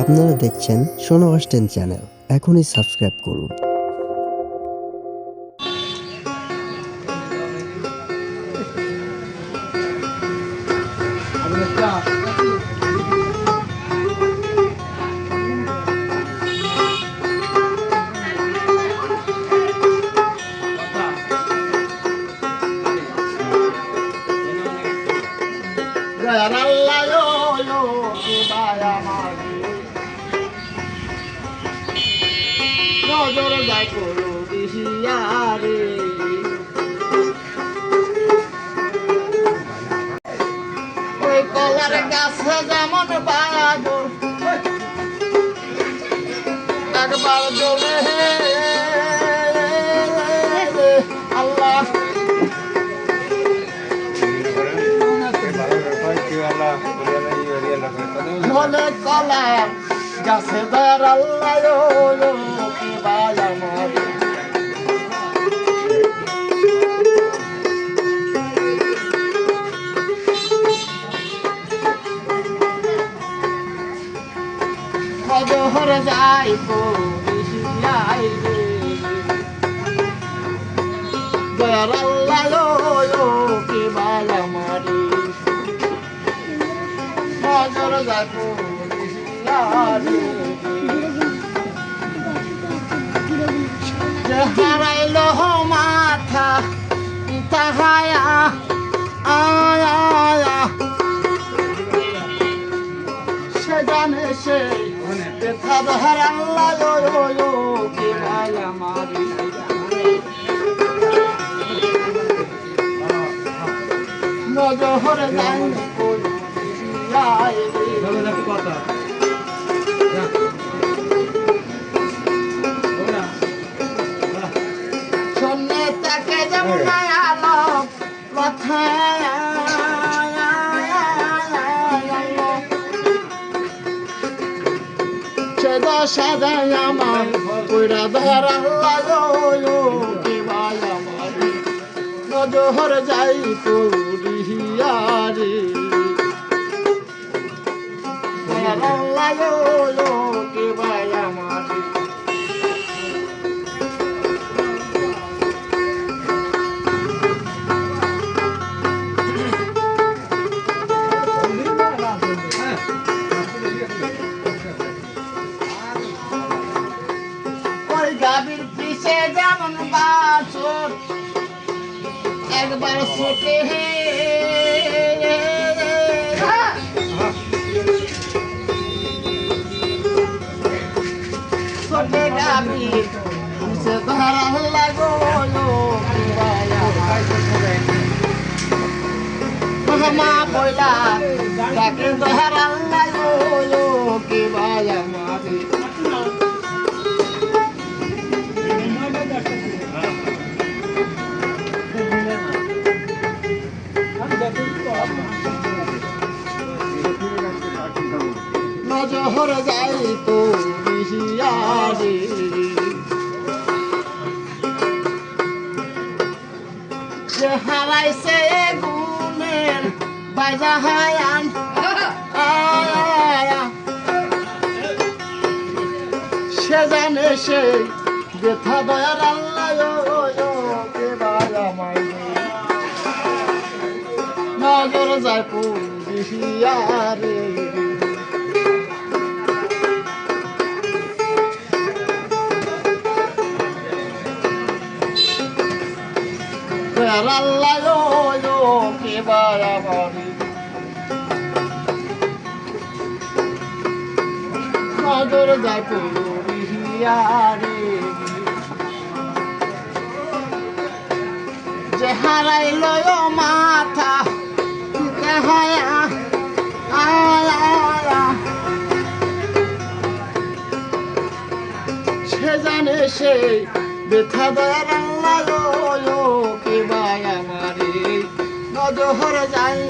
আপনারা দেখছেন সোনাবাস টেন চ্যানেল এখনই সাবস্ক্রাইব করুন দয়ার আল্লাহ ও ও কে বায়া যায় করো বিহিয়ারে ওই কলার গাছে যেমন বায়াবো একবার জমে আল্লাহ। মনে কলার গাছে দয়ার খবর যাইব কি বায়া মারি। নজর যাইব যে হারাইল মাথা তাহায়া আয়া সে জানে সে ব্যথা মায়া মারি নজর নাই কোন তাকে যেমন আলো কথায় সে দশা দেয় আমার কইরা ধর নজর যাই গাভীর যেমন বাছর একবার ছোটে ছোটে গাভীর পিছে ধরা মা বইলা তাকে ধরা লাগো কি বায়া মারি নজর যাই তো বিহিয়ারে যে হারাইছে গুণের বাজা হায়ান সে জানে সে ব্যথা দয়ার আল্লাহ কে বায়া মাইরে যায় পুরিয়ারে আল্লাহ কে বাড়াবাড়ি। নজর যায় পুরিয়ারে যে হারাইল জানে সে ব্যথা দয়ার আল্লাহ কে বায়া আমারে? নজর যাই